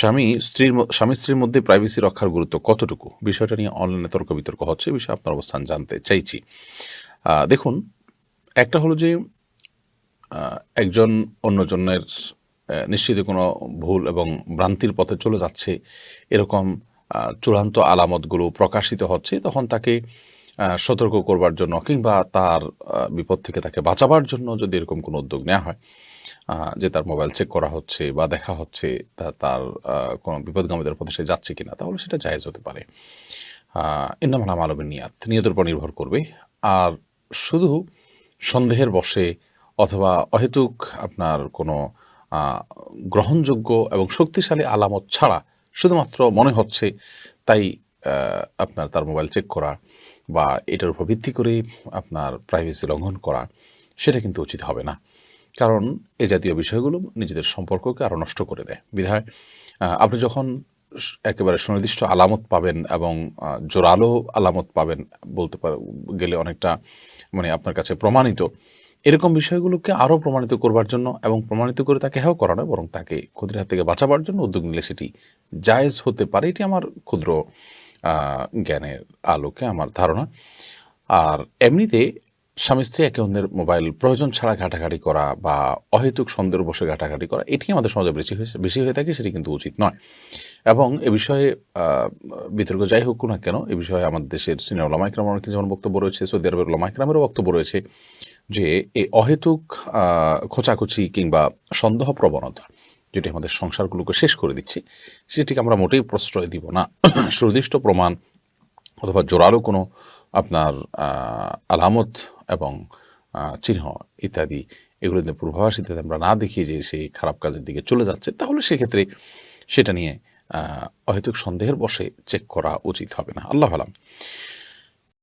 স্বামী স্ত্রীর স্বামী স্ত্রীর মধ্যে প্রাইভেসি রক্ষার গুরুত্ব কতটুকু? বিষয়টা নিয়ে অনলাইনে তর্ক বিতর্ক হচ্ছে বিষয়ে আপনার অবস্থান জানতে চাইছি। দেখুন একটা হলো যে একজন অন্যজনের আহ, নিশ্চিতই কোনো ভুল এবং ভ্রান্তির পথে চলে যাচ্ছে এরকম চূড়ান্ত আলামতগুলো প্রকাশিত হচ্ছে তখন তাকে সতর্ক করবার জন্য কিংবা তার বিপদ থেকে তাকে বাঁচাবার জন্য যদি এরকম কোনো উদ্যোগ নেওয়া হয় যে তার মোবাইল চেক করা হচ্ছে বা দেখা হচ্ছে তা তার কোনো বিপদগামীদের পথে সে যাচ্ছে কিনা, তাহলে সেটা জায়েজ হতে পারে। ইন্নামালাম আলমের নিয়াত, নিয়তের উপর নির্ভর করবে। আর শুধু সন্দেহের বশে অথবা অহেতুক আপনার কোনো গ্রহণযোগ্য এবং শক্তিশালী আলামত ছাড়া শুধুমাত্র মনে হচ্ছে তাই আপনার তার মোবাইল চেক করা বা এটার উপর ভিত্তি করে আপনার প্রাইভেসি লঙ্ঘন করা, সেটা কিন্তু উচিত হবে না। কারণ এ জাতীয় বিষয়গুলো নিজেদের সম্পর্ককে আরও নষ্ট করে দেয়। বিধায় আপনি যখন একেবারে সুনির্দিষ্ট আলামত পাবেন এবং জোরালো আলামত পাবেন বলতে পার, গেলে অনেকটা মানে আপনার কাছে প্রমাণিত, এরকম বিষয়গুলোকে আরও প্রমাণিত করবার জন্য এবং প্রমাণিত করে তাকে হেও করা বরং তাকে ক্ষতির হাত থেকে বাঁচাবার জন্য উদ্যোগ নিলে সেটি জায়েজ হতে পারে। এটি আমার ক্ষুদ্র জ্ঞানের আলোকে আমার ধারণা। আর এমনিতে স্বামী স্ত্রী একে অন্যের মোবাইল প্রয়োজন ছাড়া ঘাটাঘাটি করা বা অহেতুক সন্দেহ বসে ঘাটাঘাটি করা, এটি আমাদের সমাজে বেশি হয়েছে, বেশি হয়ে থাকে, সেটি কিন্তু উচিত নয়। এবং এ বিষয়ে বিতর্ক যাই হোক না কেন, এ বিষয়ে আমাদের দেশের সিনিয়র ওলামা ইকরামের অনেক যেমন বক্তব্য রয়েছে, সৌদি আরবের ওলামাইক্রামেরও বক্তব্য রয়েছে যে এই অহেতুক খোঁচাখুচি কিংবা সন্দেহ প্রবণতা যেটি আমাদের সংসারগুলোকে শেষ করে দিচ্ছে, সেটিকে আমরা মোটেই প্রশ্রয় দিব না। সুনির্দিষ্ট প্রমাণ অথবা জোরালো কোনো আপনার আলামত এবং চিহ্ন ইত্যাদি এগুলো যদি পূর্বাভাস ইত্যাদি আমরা না দেখি যে সেই খারাপ কাজের দিকে চলে যাচ্ছে, তাহলে সেক্ষেত্রে সেটা নিয়ে অহেতুক সন্দেহের বসে চেক করা উচিত হবে না। আল্লাহ আলাম।